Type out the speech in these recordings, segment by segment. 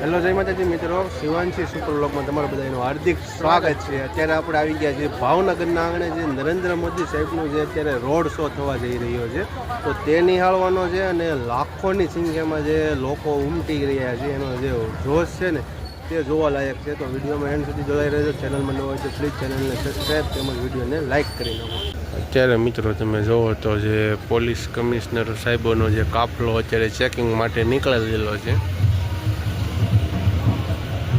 Hello, જય માતાજી મિત્રો. શિવાંશી સુપર બ્લોગમાં તમારું બધાનું હાર્દિક સ્વાગત છે. અત્યારે આપણે આવી ગયા છીએ ભાવનગરના આંગણે જે નરેન્દ્ર મોદી સાહેબનું જે અત્યારે રોડ શો થવા જઈ રહ્યો છે. તો તે નિહાળવાનો છે અને લાખોની સંખ્યામાં જે લોકો ઉમટી રહ્યા છે, એનો જે જોશ છે ને, તે જોવા લાયક છે. તો વિડીયોમાં એન્ડ સુધી જોડાઈ રહેજો. ચેનલમાં ન હોય તો પ્લીઝ ચેનલને સબસ્ક્રાઈબ તેમજ વિડીયોને લાઇક કરી નાખો. અત્યારે મિત્રો તમે જોવો તો જે પોલીસ કમિશનર સાહેબોનો જે કાફલો અત્યારે ચેકિંગ માટે નીકળેલો છે.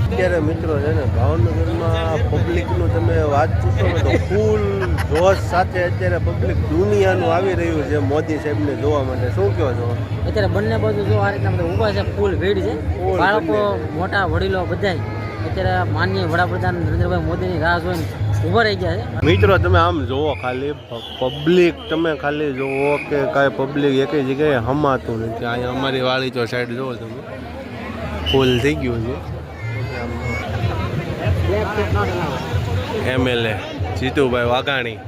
અત્યારે મિત્રો છે ને ભાવનગરમાં પબ્લિકનું તમે વાત પૂછો ને તો ફૂલ જોશ સાથે અત્યારે પબ્લિક દુનિયાનું આવી રહ્યું છે મોદી સાહેબને જોવા માટે. શું કહો છો? અત્યારે બંને બાજુ જો આ રીતના બધા ઊભા છે ફૂલ ભીડ છે. બાળકો મોટા વડીલો બધાય અત્યારે માનનીય વડાપ્રધાન નરેન્દ્રભાઈ મોદીની રાહ જોઈને ઊભા રહી ગયા છે. મિત્રો તમે આમ જુઓ ખાલી પબ્લિક તમે ખાલી જુઓ કે કાંઈ પબ્લિક એકેય જગ્યાએ હમાતું નથી. અહીંયા અમારી વાળી તો સાઈડ જુઓ તમે. ફૂલ થઈ ગયું છે. એમએલએ જીતુભાઈ વાઘાણી.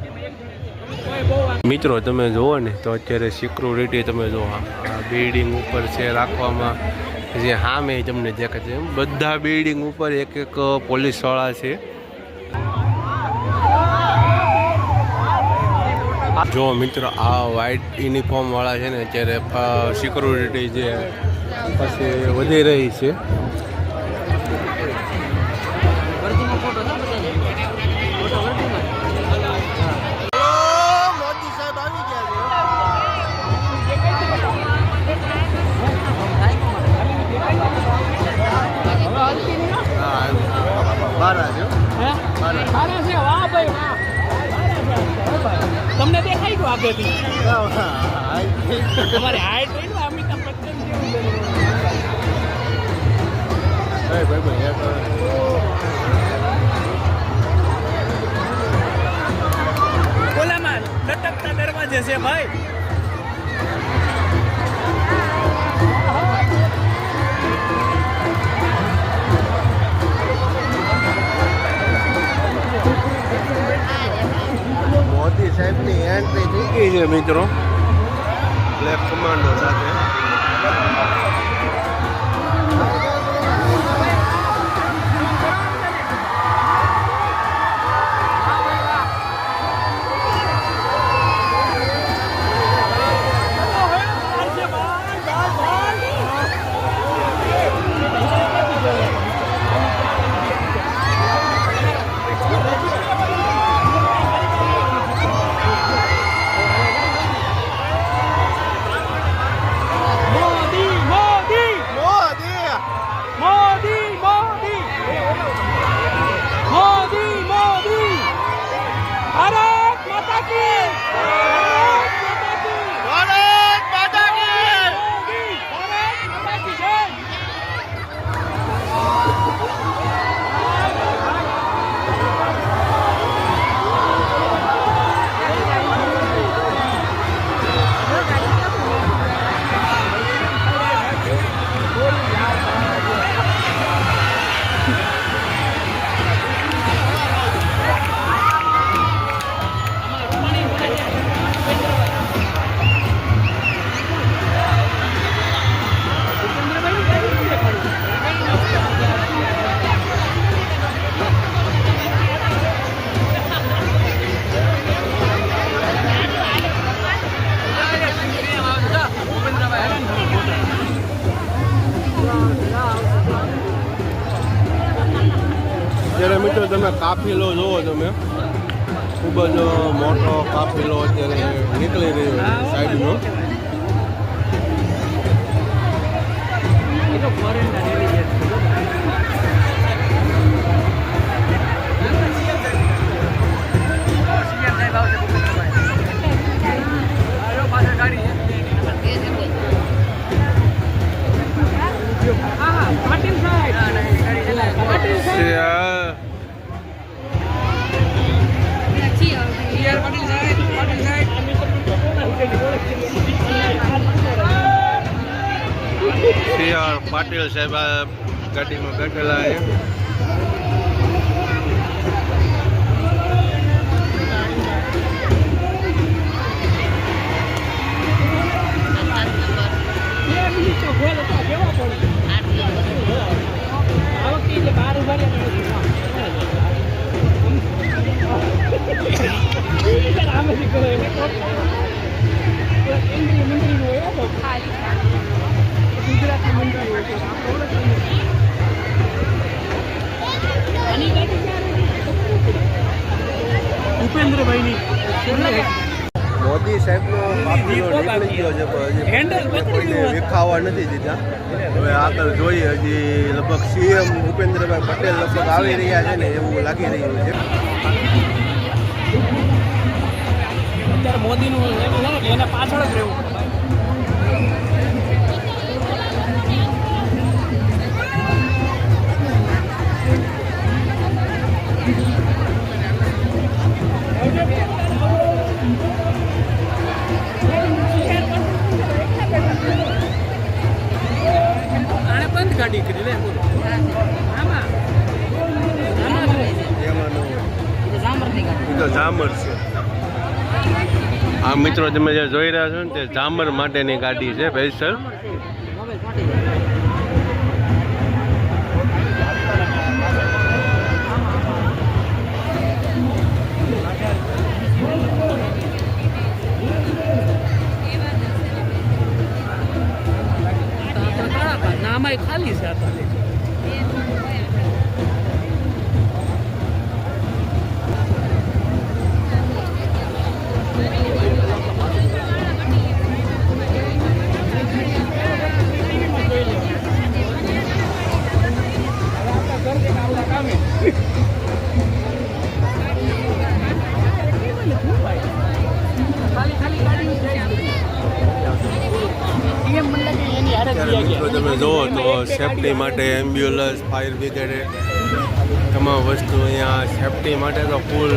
મિત્રો, તમે જુઓ ને, તો અત્યારે સિક્યુરિટી તમે જુઓ આ બિલ્ડિંગ ઉપર છે રાખવામાં, જે હામે તમને દેખાય છે બધા બિલ્ડિંગ ઉપર એક એક પોલીસવાળા છે. જો મિત્રો, આ વ્હાઇટ યુનિફોર્મવાળા છે ને, અત્યારે સિક્યુરિટી જે પછી વધી રહી છે. તમને દેખાઈ ગયું આગળથી? તમારે હાઈટ હોય ને અમિતાભ બચ્ચન જેવું ભાઈ ભાઈ ભાઈ ઓલામાં લટકતા દરવાજે છે ભાઈ. ગઈ છે મિત્રો. બ્લેક કમાન્ડો સાથે. તમે કાફિલો જુઓ તમે. ખૂબ જ મોટો કાફિલો અત્યારે નીકળી રહ્યો છે સાઈડનો. પાટીલ સાહેબ ગાડીમાં બેઠેલા ગુજરાતી છીએ. આની ગાડી ક્યાં રહી? ભૂપેન્દ્રભાઈની છેલ્લે મોદી સાહેબનો નીકળી ગયો છે પણ હજી કોઈને વિખાવા નથી દીધા હવે આગળ જોઈએ હજી લગભગ સીએમ ભૂપેન્દ્રભાઈ પટેલ લગભગ આવી રહ્યા છે ને એવું લાગી રહ્યું છે અત્યારે મોદીનું છે ને કે એના પાછળ જ રહેવું પડે ગાડી કરી લે. આમાં આમાં જ રહે. એ તો જામરની એ તો છે આ મિત્રો તમે જે જોઈ રહ્યા છો ને તે જામર માટેની ગાડી છે આમાંય ખાલી છે મિત્રો તમે જુઓ તો સેફટી માટે એમ્બ્યુલન્સ ફાયર બ્રિગેડ તમામ વસ્તુ અહીંયા સેફટી માટે તો ફૂલ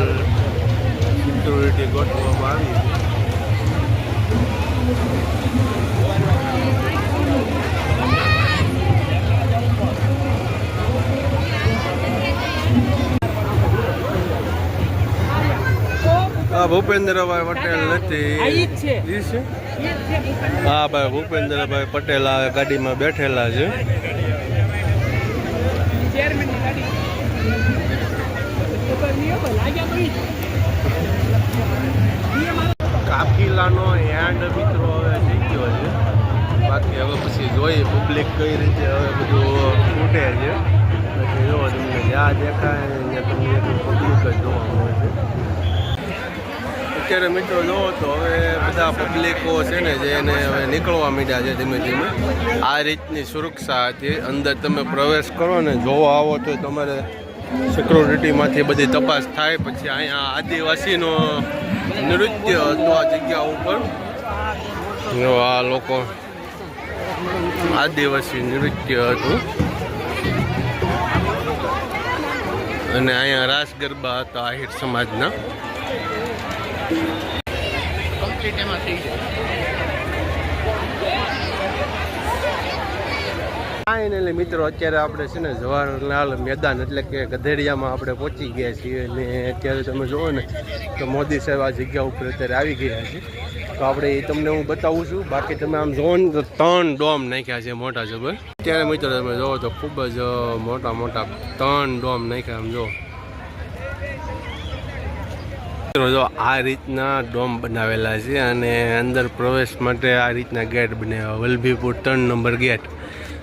સિક્યુરિટી ગોઠવવામાં આવી. ભૂપેન્દ્રભાઈ પટેલ નથી. ઈ છે. હા ભાઈ ભૂપેન્દ્રભાઈ પટેલ આ ગાડીમાં બેઠેલા છે. કાફિલાનો એન્ડ મિત્રો હવે થઈ ગયો છે. બાકી હવે પછી જોઈએ પબ્લિક કઈ રીતે હવે બધું ફૂટે છે. પછી જો તમને જ્યાં દેખાય ત્યાં તમને પબ્લિક જ જોવા મળે છે. અત્યારે મિત્રો જોવો તો હવે બધા પબ્લિકો છે ને જે એને હવે નીકળવા માંડ્યા છે ધીમે ધીમે, આ રીતની સુરક્ષા હતી. અંદર તમે પ્રવેશ કરો ને જોવા આવો તો તમારે સિક્યુરિટીમાંથી બધી તપાસ થાય. પછી અહીંયા આદિવાસીનો નૃત્ય હતું આ જગ્યા ઉપર. આ લોકો આદિવાસી નૃત્ય હતું. અને અહીંયા રાસ ગરબા હતા આહિર સમાજના. કમ્પ્લીટ એમાં થઈ જાય. ફાઇનલી મિત્રો, અત્યારે આપણે છે ને જવાહરલાલ મેદાન એટલે કે ગધેડિયામાં આપણે પહોંચી ગયા છીએ અને અત્યારે તમે જુઓ ને તો મોદી સાહેબ આ જગ્યા ઉપર અત્યારે આવી ગયા છે. તો આપણે એ તમને હું બતાવું છું. બાકી તમે આમ જુઓ ને તો ત્રણ ડોમ નાખ્યા છે મોટા જબર. અત્યારે મિત્રો તમે જુઓ તો ખૂબ જ મોટા મોટા ત્રણ ડોમ નાખ્યા આમ જુઓ. જો આ રીતના ડોમ બનાવેલા છે અને અંદર પ્રવેશ માટે આ રીતના ગેટ બનાવ્યા વલભીપુર ત્રણ નંબર ગેટ.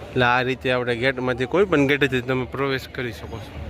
એટલે આ રીતે આપણે ગેટમાંથી કોઈ પણ ગેટેથી તમે પ્રવેશ કરી શકો છો.